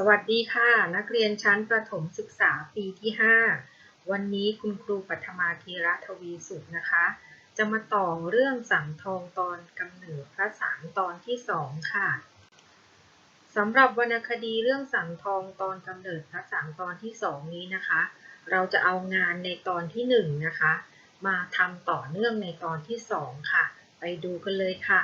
สวัสดีค่ะ นักเรียนชั้นประถมศึกษาปีที่ 5 วันนี้คุณครูปัทมาธีรทวีสุขนะคะ จะมาต่อเรื่องสังทองตอนกำเนิดพระสังตอนที่ 2 ค่ะสำหรับวรรณคดีเรื่องสังทองตอนกำเนิดพระสังตอนที่ 2 นี้นะคะ เราจะเอางานในตอนที่ 1 นะคะ มาทำต่อเนื่องในตอนที่ 2 ค่ะ ไปดูกันเลยค่ะ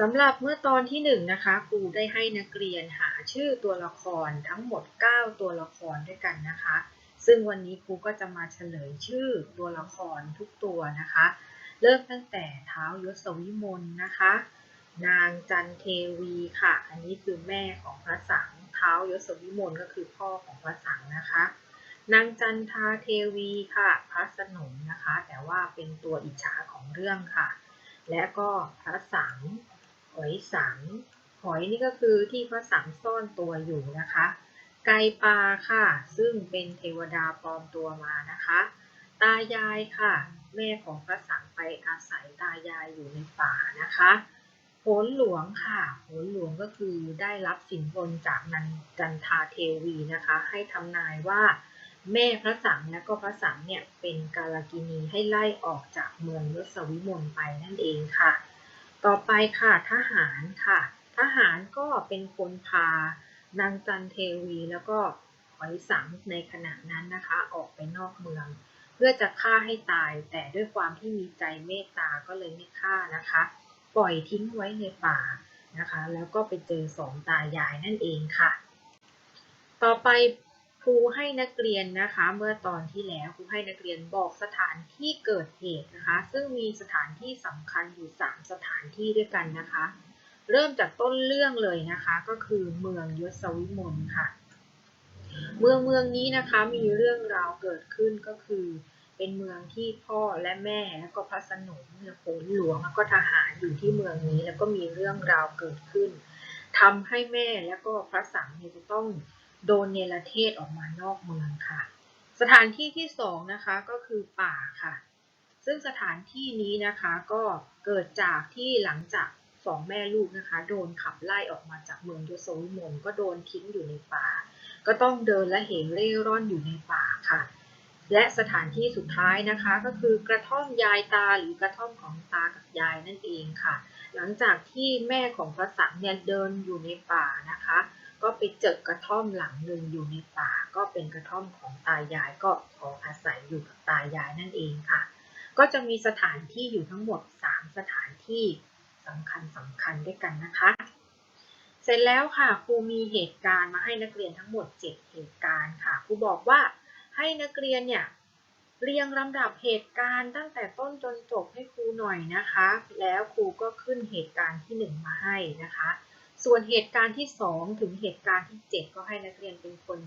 สำหรับเมื่อตอนที่1นงนะคะครูได้ให้นักเรียนหาชื่อตัวละครทั้งหมด 9 ตัวละครด้วยกันนะคะ ซึ่งวันนี้ครูก็จะมาเฉลยชื่อตัวละครทุกตัวนะคะ เริ่มตั้งแต่เท้ายศวิมลนะคะ นางจันเทวีค่ะ อันนี้คือแม่ของพระสังเท้ายศวิมลก็คือพ่อของพระสังนะคะ นางจันทาเทวีค่ะพระสนมนะคะ แต่ว่าเป็นตัวอิจฉาของเรื่องค่ะ และก็พระสัง หอยสัง หอยนี่ก็คือที่พระสังซ่อนตัวอยู่นะคะ ไก่ปลาค่ะ ซึ่งเป็นเทวดาปลอมตัวมานะคะ ตายายค่ะ แม่ของพระสังไปอาศัยตายายอยู่ในป่านะคะโหนหลวงค่ะโหนหลวงก็คือได้รับสินบนจากนันจันทาเทวีนะคะ ให้ทำนายว่าแม่พระสังและก็พระสังเนี่ยเป็นกาลกินีให้ไล่ออกจากเมืองยศวิมลไปนั่นเองค่ะ ต่อไปค่ะทหารค่ะ ทหารก็เป็นคนพานางจันเทวีแล้วก็หอยสังในขณะนั้นนะคะ ออกไปนอกเมือง เพื่อจะฆ่าให้ตาย แต่ด้วยความที่มีใจเมตตาก็เลยไม่ฆ่านะคะ ปล่อยทิ้งไว้ในป่านะคะ แล้วก็ไปเจอสองตายายนั่นเองค่ะ ต่อไป ครูให้นักเรียนนะคะ เมื่อตอนที่แล้วครูให้นักเรียนบอกสถานที่เกิดเหตุนะคะ ซึ่งมีสถานที่สำคัญอยู่ 3 สถานที่ด้วยกันนะคะ เริ่มจากต้นเรื่องเลยนะคะ ก็คือเมืองยศวิมลค่ะ เมืองเมืองนี้นะคะมีเรื่องราวเกิดขึ้นก็คือ เป็นเมืองที่พ่อและแม่แล้วก็พระสนมเนี่ยโขนหลวงแล้วก็ทหารอยู่ที่เมืองนี้แล้วก็มีเรื่องราวเกิดขึ้นทำให้แม่แล้วก็พระสังเนี่ยจะต้อง โดนเนรเทศออกมานอกเมืองค่ะ สถานที่ที่สองนะคะก็คือป่าค่ะ ซึ่งสถานที่นี้นะคะก็เกิดจากที่หลังจากสองแม่ลูกนะคะ โดนขับไล่ออกมาจากเมืองยโสวิมลก็โดนทิ้งอยู่ในป่า ก็ต้องเดินและเหเร่ร่อนอยู่ในป่าค่ะ และสถานที่สุดท้ายนะคะก็คือกระท่อมยายตาหรือกระท่อมของตากับยายนั่นเองค่ะ หลังจากที่แม่ของพระสังเนี่ยเดินอยู่ในป่านะคะ ก็ไปเจอกระท่อมหลังหนึ่งอยู่ในป่า ก็เป็นกระท่อมของตายายก็ขออาศัยอยู่กับตายายนั่นเองค่ะ ก็จะมีสถานที่อยู่ทั้งหมด 3 สถานที่สำคัญสำคัญด้วยกันนะคะ เสร็จแล้วค่ะครูมีเหตุการณ์มาให้นักเรียนทั้งหมด 7 เหตุการณ์ค่ะครูบอกว่าให้นักเรียนเนี่ยเรียงลำดับเหตุการณ์ตั้งแต่ต้นจนจบให้ครูหน่อยนะคะ แล้วครูก็ขึ้นเหตุการณ์ที่ 1 มาให้นะคะ ส่วนเหตุการณ์ที่ 2 ถึงเหตุการณ์ที่ 7 ก็ให้นักเรียนเป็นคน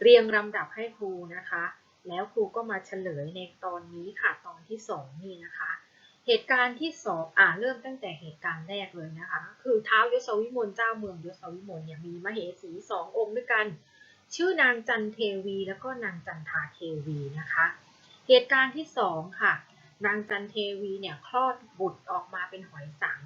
เรียงลำดับให้ครูนะคะ แล้วครูก็มาเฉลยในตอนนี้ค่ะตอนที่ 2 นี่นะคะ เหตุการณ์ที่ 2 อ่าเริ่มตั้งแต่เหตุการณ์แรกเลยนะคะ คือท้าวยศวิมลเจ้าเมืองยศวิมลเนี่ยมีมเหสีสององค์ด้วยกัน ชื่อนางจันเทวี แล้วก็นางจันทาเทวีนะคะ เหตุการณ์ที่ 2 ค่ะ นางจันเทวีเนี่ยคลอดบุตรออกมาเป็นหอยสัง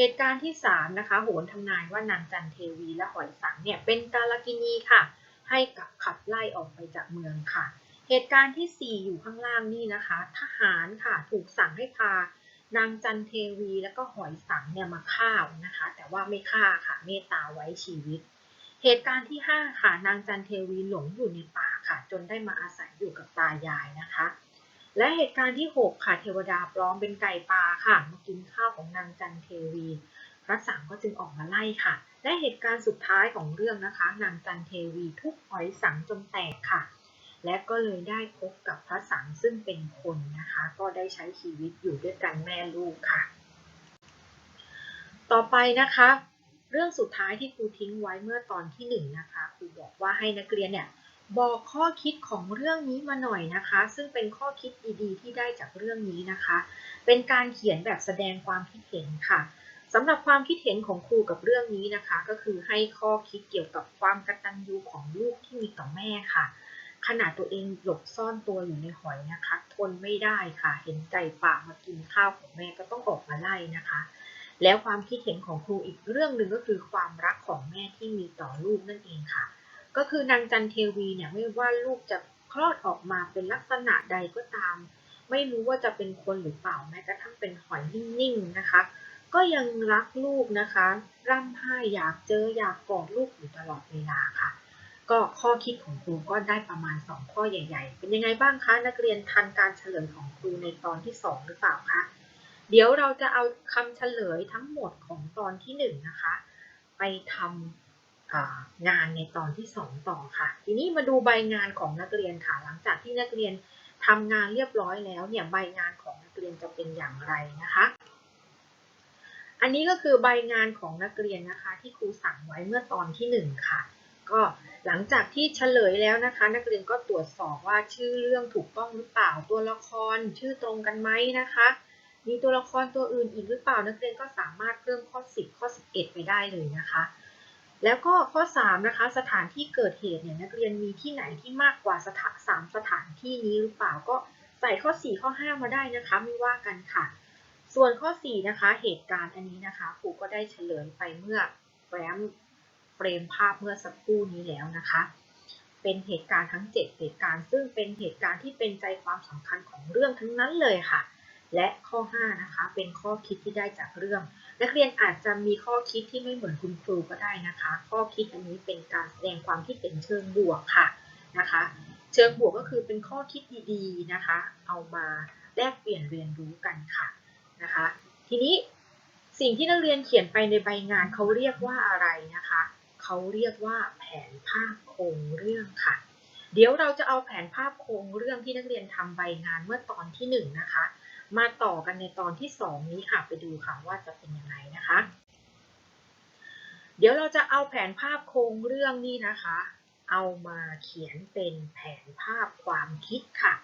เหตุการณ์ที่ 3 นะคะ โหนทำนายว่านางจันเทวีและหอยสังเนี่ยเป็นกาลกินีค่ะ ให้กับขับไล่ออกไปจากเมืองค่ะ เหตุการณ์ที่ 4 อยู่ข้างล่างนี่นะคะ ทหารค่ะถูกสั่งให้พานางจันเทวีแล้วก็หอยสังเนี่ยมาฆ่านะคะ แต่ว่าไม่ฆ่าค่ะเมตตาไว้ชีวิต เหตุการณ์ที่ 5 ค่ะ นางจันเทวีหลงอยู่ในป่าค่ะ จนได้มาอาศัยอยู่กับตายายนะคะ และเหตุการณ์ที่ 6 ค่ะ เทวดาปลอมเป็นไก่ป่าค่ะ มากินข้าวของนางจันเทวี พระสังก็จึงออกมาไล่ค่ะ และเหตุการณ์สุดท้ายของเรื่องนะคะ นางจันเทวีทุบหอยสังจนแตกค่ะ และก็เลยได้พบกับพระสังซึ่งเป็นคนนะคะ ก็ได้ใช้ชีวิตอยู่ด้วยกันแม่ลูกค่ะ ต่อไปนะคะ เรื่องสุดท้ายที่ครูทิ้งไว้เมื่อตอนที่หนึ่งนะคะครูบอกว่าให้นักเรียนเนี่ย บอกข้อคิดของเรื่องนี้มาหน่อยนะคะ ซึ่งเป็นข้อคิดดีๆ ที่ได้จากเรื่องนี้นะคะ เป็นการเขียนแบบแสดงความคิดเห็นค่ะสำหรับความคิดเห็นของครูกับเรื่องนี้นะคะ ก็คือให้ข้อคิดเกี่ยวกับความกตัญญูของลูกที่มีต่อแม่ค่ะขนาดตัวเองหลบซ่อนตัวอยู่ในหอยนะคะ ทนไม่ได้ค่ะ เห็นไก่ป่ามากินข้าวของแม่ก็ต้องออกมาไล่นะคะ แล้วความคิดเห็นของครูอีกเรื่องหนึ่งก็คือความรักของแม่ที่มีต่อลูกนั่นเองค่ะ ก็คือนางจันเทวีเนี่ยไม่ว่าลูกจะคลอดออกมาเป็นลักษณะใดก็ตาม ไม่รู้ว่าจะเป็นคนหรือเปล่าแม้กระทั่งเป็นหอยนิ่งๆนะคะ ก็ยังรักลูกนะคะ ร่ำไห้อยากเจออยากกอดลูกอยู่ตลอดเวลาค่ะ ก็ข้อคิดของครูก็ได้ประมาณ 2 ข้อใหญ่ ๆ เป็นยังไงบ้างคะนักเรียนทันการเฉลยของครูในตอนที่ 2 หรือเปล่าคะเดี๋ยวเราจะเอาคำเฉลยทั้งหมดของตอนที่ 1 นะคะ ไปทำ งานในตอนที่ 2 ต่อค่ะ ทีนี้มาดูใบงานของนักเรียนค่ะ หลังจากที่นักเรียนทำงานเรียบร้อยแล้วเนี่ยใบงานของนักเรียนจะเป็นอย่างไรนะคะ อันนี้ก็คือใบงานของนักเรียนนะคะที่ครูสั่งไว้เมื่อตอนที่ 1 ค่ะ ก็หลังจากที่เฉลยแล้วนะคะ นักเรียนก็ตรวจสอบว่าชื่อเรื่องถูกต้องหรือเปล่าตัวละครชื่อตรงกันไหมนะคะมีตัวละครตัวอื่นอีกหรือเปล่านักเรียนก็สามารถเพิ่มข้อ 10 ข้อ 11 ไปได้เลยนะคะ แล้วก็ข้อ3นะคะสถานที่เกิดเหตุเนี่ยนักเรียนมีที่ไหนที่มากกว่าสถานสามสถานที่นี้หรือเปล่าก็ใส่ข้อ 4 ข้อ 5 มาได้นะคะไม่ว่ากันค่ะ ส่วนข้อ 4 นะคะ เหตุการณ์อันนี้นะคะครูก็ได้เฉลยไปเมื่อแฟ้มเฟรมภาพเมื่อสักครู่นี้แล้วนะคะ เป็นเหตุการณ์ทั้ง 7 เหตุการณ์ ซึ่งเป็นเหตุการณ์ที่เป็นใจความสำคัญของเรื่องทั้งนั้นเลยค่ะ และข้อ 5 นะคะ เป็นข้อคิดที่ได้จากเรื่อง นักเรียนอาจจะมีข้อคิดที่ไม่เหมือนคุณครูก็ได้นะคะ ข้อคิดอันนี้เป็นการแสดงความคิดเห็นเชิงบวกค่ะนะคะ เชิงบวกก็คือเป็นข้อคิดดีๆนะคะ เอามาแลกเปลี่ยนเรียนรู้กันค่ะนะคะ ทีนี้สิ่งที่นักเรียนเขียนไปในใบงานเขาเรียกว่าอะไรนะคะ เขาเรียกว่าแผนภาพโครงเรื่องค่ะ เดี๋ยวเราจะเอาแผนภาพโครงเรื่องที่นักเรียนทำใบงานเมื่อตอนที่1นะคะ มาต่อกันในตอนที่ 2 นี้ค่ะไปดูค่ะว่าจะเป็นยังไงนะคะ เดี๋ยวเราจะเอาแผนภาพโครงเรื่องนี้นะคะ เอามาเขียนเป็นแผนภาพความคิดค่ะ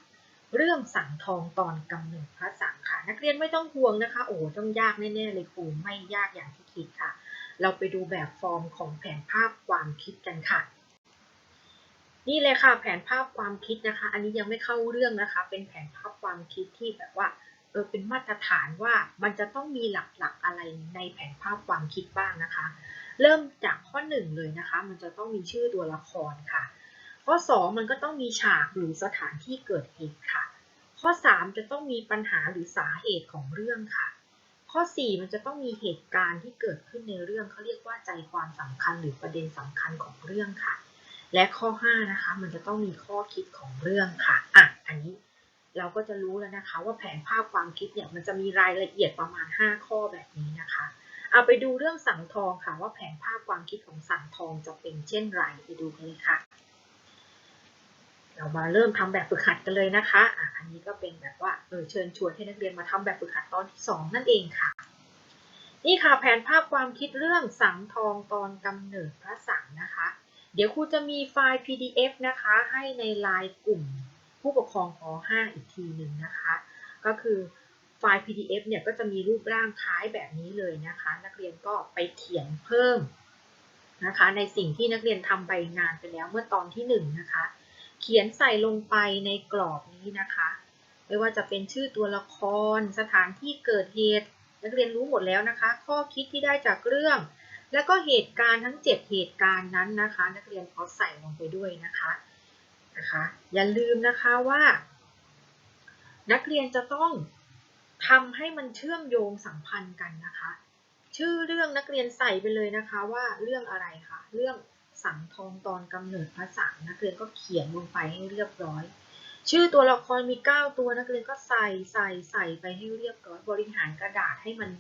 เรื่องสังทองตอนกำเนิดพระสังค่ะ นักเรียนไม่ต้องห่วงนะคะ โอ้ต้องยากแน่ๆเลยครูไม่ยากอย่างที่คิดค่ะ เราไปดูแบบฟอร์มของแผนภาพความคิดกันค่ะนี่เลยค่ะแผนภาพความคิดนะคะ อันนี้ยังไม่เข้าเรื่องนะคะ เป็นแผนภาพความคิดที่แบบว่า เออเป็นมาตรฐานว่ามันจะต้องมีหลักๆอะไรในแผนภาพความคิดบ้างนะคะ เริ่มจากข้อ 1 เลยนะคะ มันจะต้องมีชื่อตัวละครค่ะ ข้อ 2 มันก็ต้องมีฉากหรือสถานที่เกิดเหตุค่ะ ข้อ 3 จะต้องมีปัญหาหรือสาเหตุของเรื่องค่ะ ข้อ 4 มันจะต้องมีเหตุการณ์ที่เกิดขึ้นในเรื่องเขาเรียกว่าใจความสำคัญหรือประเด็นสำคัญของเรื่องค่ะ และข้อ 5 นะคะ มันจะต้องมีข้อคิดของเรื่องค่ะอะอันนี้ เราก็จะรู้แล้วนะคะ ว่าแผนภาพความคิดเนี่ยมันจะมีรายละเอียดประมาณ 5 ข้อแบบนี้นะคะ เอาไปดูเรื่องสังทองค่ะ ว่าแผนภาพความคิดของสังทองจะเป็นเช่นไรไปดูกันเลยค่ะ เรามาเริ่มทำแบบฝึกหัดกันเลยนะคะอะอันนี้ก็เป็นแบบว่าเออเชิญชวนให้นักเรียนมาทำแบบฝึกหัดตอนที่ 2 นั่นเองค่ะ นี่ค่ะแผนภาพความคิดเรื่องสังทองตอนกำเนิดพระสังนะคะ เดี๋ยวครูจะมีไฟล์ PDF นะคะ ให้ในไลน์กลุ่ม ผู้ปกครองป .5 อีกทีหนึ่งนะคะ ก็คือไฟล์ PDF เนี่ยก็จะมีรูปร่างคล้ายแบบนี้เลยนะคะ นักเรียนก็ไปเขียนเพิ่มนะคะ ในสิ่งที่นักเรียนทำใบงานไปแล้วเมื่อตอนที่1นงนะคะ เขียนใส่ลงไปในกรอบนี้นะคะ ไม่ว่าจะเป็นชื่อตัวละคร สถานที่เกิดเหตุนักเรียนรู้หมดแล้วนะคะ ข้อคิดที่ได้จากเรื่อง แล้วก็เหตุการณ์ทั้ง 7 เหตุการณ์นั้นนะคะ นักเรียนเอาใส่ลงไปด้วยนะคะ นะคะอย่าลืมนะคะว่า นักเรียนจะต้องทำให้มันเชื่อมโยงสัมพันธ์กันนะคะ ชื่อเรื่องนักเรียนใส่ไปเลยนะคะว่าเรื่องอะไรคะเรื่องสังทองตอนกำเนิดพระสังนักเรียนก็เขียนลงไปให้เรียบร้อย ชื่อตัวละครมี 9 ตัวนักเรียนก็ใส่ใส่ใส่ไปให้เรียบร้อย บริหารกระดาษให้มัน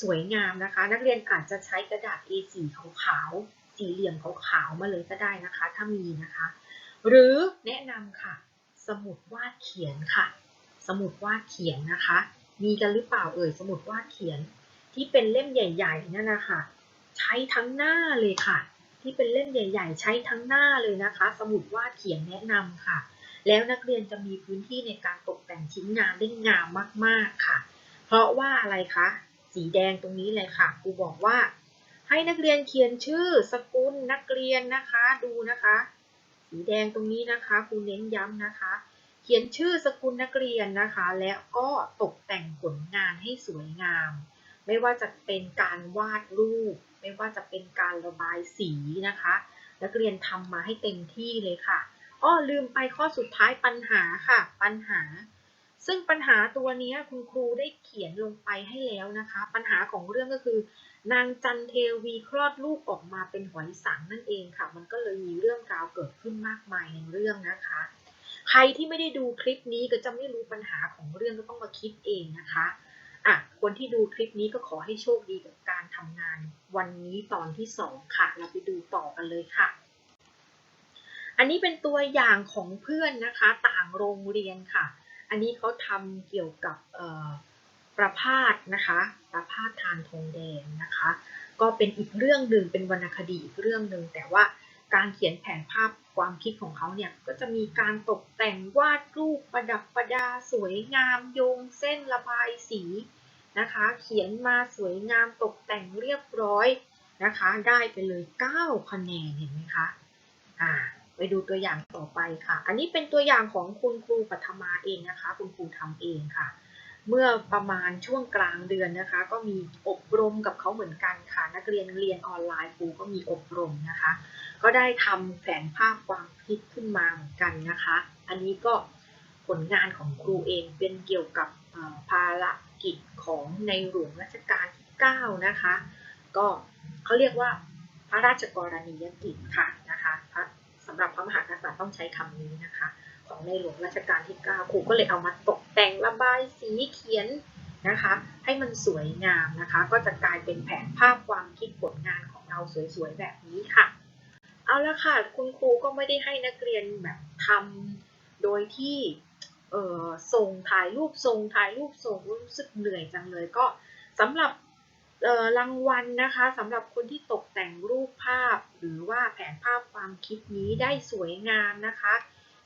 สวยงามนะคะ นักเรียนอาจจะใช้กระดาษ A4 ขาวๆสี่เหลี่ยมขาวๆมาเลยก็ได้นะคะ ถ้ามีนะคะ หรือแนะนำค่ะ สมุดวาดเขียนค่ะ สมุดวาดเขียนนะคะ มีกันหรือเปล่าเอ่ยสมุดวาดเขียน ที่เป็นเล่มใหญ่ๆนั่นนะคะใช้ทั้งหน้าเลยค่ะ ที่เป็นเล่มใหญ่ ๆ ใช้ทั้งหน้าเลยนะคะ สมุดวาดเขียนแนะนำค่ะ แล้วนักเรียนจะมีพื้นที่ในการตกแต่งชิ้นงานได้งามมากๆค่ะ เพราะว่าอะไรคะสีแดงตรงนี้เลยค่ะครูบอกว่าให้นักเรียนเขียนชื่อสกุลนักเรียนนะคะดูนะคะ สีแดงตรงนี้นะคะครูเน้นย้ำนะคะ เขียนชื่อสกุลนักเรียนนะคะ และก็ตกแต่งผลงานให้สวยงาม ไม่ว่าจะเป็นการวาดรูป ไม่ว่าจะเป็นการระบายสีนะคะ นักเรียนทำมาให้เต็มที่เลยค่ะอ้อลืมไปข้อสุดท้ายปัญหาค่ะ ปัญหา ซึ่งปัญหาตัวนี้คุณครูได้เขียนลงไปให้แล้วนะคะ ปัญหาของเรื่องก็คือ นางจันเทวีคลอดลูกออกมาเป็นหอยสังนั่นเองค่ะ มันก็เลยมีเรื่องราวเกิดขึ้นมากมายในเรื่องนะคะ ใครที่ไม่ได้ดูคลิปนี้ก็จะไม่รู้ปัญหาของเรื่องก็ต้องมาคิดเองนะคะอะคนที่ดูคลิปนี้ก็ขอให้โชคดีกับการทำงาน วันนี้ตอนที่2ค่ะ เราไปดูต่อกันเลยค่ะ อันนี้เป็นตัวอย่างของเพื่อนนะคะ ต่างโรงเรียนค่ะ อันนี้เขาทำเกี่ยวกับ ประพาสนะคะ ประพาสทานทองแดงนะคะ ก็เป็นอีกเรื่องหนึ่งเป็นวรรณคดีอีกเรื่องหนึ่งแต่ว่าการเขียนแผนภาพความคิดของเขาเนี่ยก็จะมีการตกแต่งวาดรูปประดับประดาสวยงามโยงเส้นระบายสีนะคะ เขียนมาสวยงามตกแต่งเรียบร้อยนะคะ ได้ไปเลย 9 คะแนนเห็นไหมคะอ่าไปดูตัวอย่างต่อไปค่ะ อันนี้เป็นตัวอย่างของคุณครูปัทมาเองนะคะ คุณครูทำเองค่ะ เมื่อประมาณช่วงกลางเดือนนะคะ ก็มีอบรมกับเขาเหมือนกันค่ะนักเรียนเรียนออนไลน์ครูก็มีอบรมนะคะ ก็ได้ทำแผนภาพความคิดขึ้นมาเหมือนกันนะคะ อันนี้ก็ผลงานของครูเองเป็นเกี่ยวกับภารกิจของในหลวงรัชกาลที่ 9 นะคะ ก็เขาเรียกว่าพระราชกรณียกิจค่ะนะคะสำหรับพระมหากษัตริย์ต้องใช้คำนี้นะคะ ของในหลวงรัชกาลที่ 9 ครูก็เลยเอามาตกแต่งระบายสีเขียนนะคะ ให้มันสวยงามนะคะ ก็จะกลายเป็นแผนภาพความคิดผลงานของเราสวยๆแบบนี้ค่ะ เอาละค่ะ คุณครูก็ไม่ได้ให้นักเรียนแบบทำโดยที่เออส่งถ่ายรูปส่งถ่ายรูปส่งรู้สึกเหนื่อยจังเลยก็สำหรับรางวัลนะคะสำหรับคนที่ตกแต่งรูปภาพ หรือว่าแผนภาพความคิดนี้ได้สวยงามนะคะ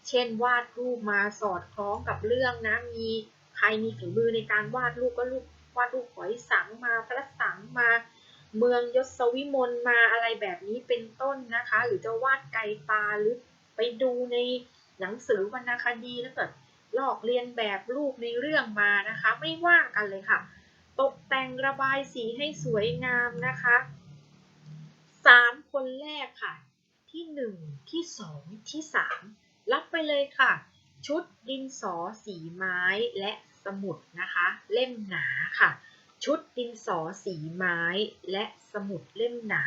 เช่น วาดรูปมาสอดคล้องกับเรื่องนะ มีใครมีฝีมือในการวาดรูปก็รูปวาดรูปหอยสังมาพระสังมา เมืองยศวิมลมาอะไรแบบนี้เป็นต้นนะคะ หรือจะวาดไก่ปลาหรือไปดูในหนังสือวรรณคดีแล้วเกิดลอกเรียนแบบรูปในเรื่องมานะคะ ไม่ว่างกันเลยค่ะ ตกแต่งระบายสีให้สวยงามนะคะสามคนแรกค่ะ ที่หนึ่งที่สองที่สาม รับไปเลยค่ะ ชุดดินสอสีไม้และสมุดนะคะ เล่มหนาค่ะ ชุดดินสอสีไม้และสมุดเล่มหนา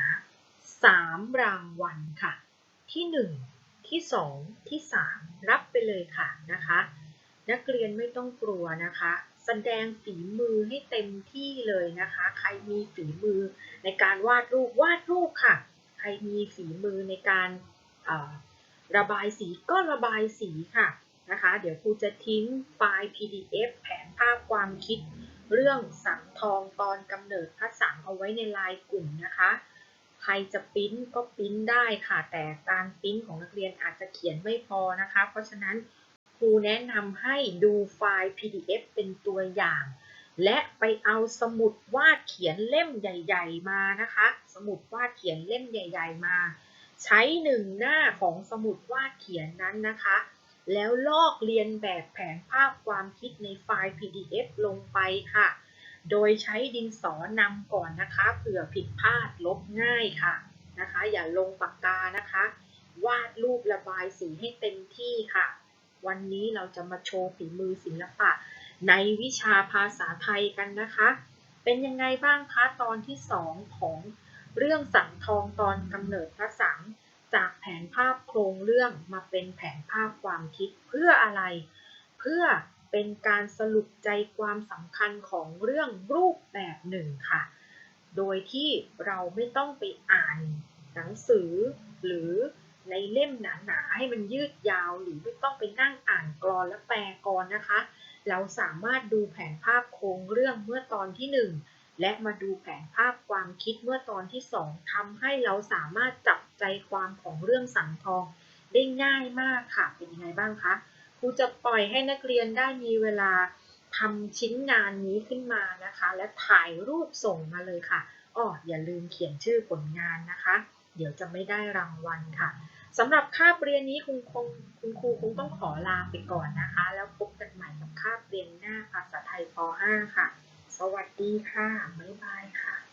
สามรางวัลค่ะ ที่หนึ่งที่สองที่สามรับไปเลยค่ะนะคะ นักเรียนไม่ต้องกลัวนะคะแสดงฝีมือให้เต็มที่เลยนะคะ ใครมีฝีมือในการวาดรูปวาดรูปค่ะ ใครมีฝีมือในการ ระบายสีก็ระบายสีค่ะนะคะ เดี๋ยวครูจะทิ้งไฟล์ PDF แผนภาพความคิด เรื่องสังทองตอนกำเนิดพระสังเอาไว้ในไลน์กลุ่มนะคะ ใครจะปริ้นก็ปริ้นได้ค่ะ แต่การปริ้นของนักเรียนอาจจะเขียนไม่พอนะคะ เพราะฉะนั้นครูแนะนำให้ดูไฟล์ PDF เป็นตัวอย่าง และไปเอาสมุดวาดเขียนเล่มใหญ่ ๆ มานะคะ สมุดวาดเขียนเล่มใหญ่ ๆ มา ใช้หนึ่งหน้าของสมุดวาดเขียนนั้นนะคะ แล้วลอกเรียนแบบแผนภาพความคิดในไฟล์ PDF ลงไปค่ะ โดยใช้ดินสอนำก่อนนะคะเผื่อผิดพลาดลบง่ายค่ะนะคะ อย่าลงปากกานะคะ วาดรูประบายสีให้เต็มที่ค่ะ วันนี้เราจะมาโชว์ฝีมือศิลปะ ในวิชาภาษาไทยกันนะคะ เป็นยังไงบ้างคะตอนที่ 2 ของ เรื่องสังทองตอนกำเนิดพระสังจากแผนภาพโครงเรื่องมาเป็นแผนภาพความคิดเพื่ออะไร เพื่อเป็นการสรุปใจความสำคัญของเรื่องรูปแบบหนึ่งค่ะ โดยที่เราไม่ต้องไปอ่านหนังสือ หรือในเล่มหนาๆให้มันยืดยาว หรือไม่ต้องไปนั่งอ่านกรอนและแปลกรนะคะ เราสามารถดูแผนภาพโครงเรื่องเมื่อตอนที่ 1 และมาดูแผนภาพความคิดเมื่อตอนที่ 2ทำให้เราสามารถจับใจความของเรื่องสังทองได้ง่ายมากค่ะ เป็นยังไงบ้างคะ ครูจะปล่อยให้นักเรียนได้มีเวลาทำชิ้นงานนี้ขึ้นมานะคะ และถ่ายรูปส่งมาเลยค่ะอ้ออย่าลืมเขียนชื่อผลงานนะคะ เดี๋ยวจะไม่ได้รางวัลค่ะสำหรับคาบเรียนนี้คุณคงคุณครูคงต้องขอลาไปก่อนนะคะ แล้วพบกันใหม่กับคาบเรียนหน้าภาษาไทยป .5 ค่ะ สวัสดีค่ะ บ๊ายบายค่ะ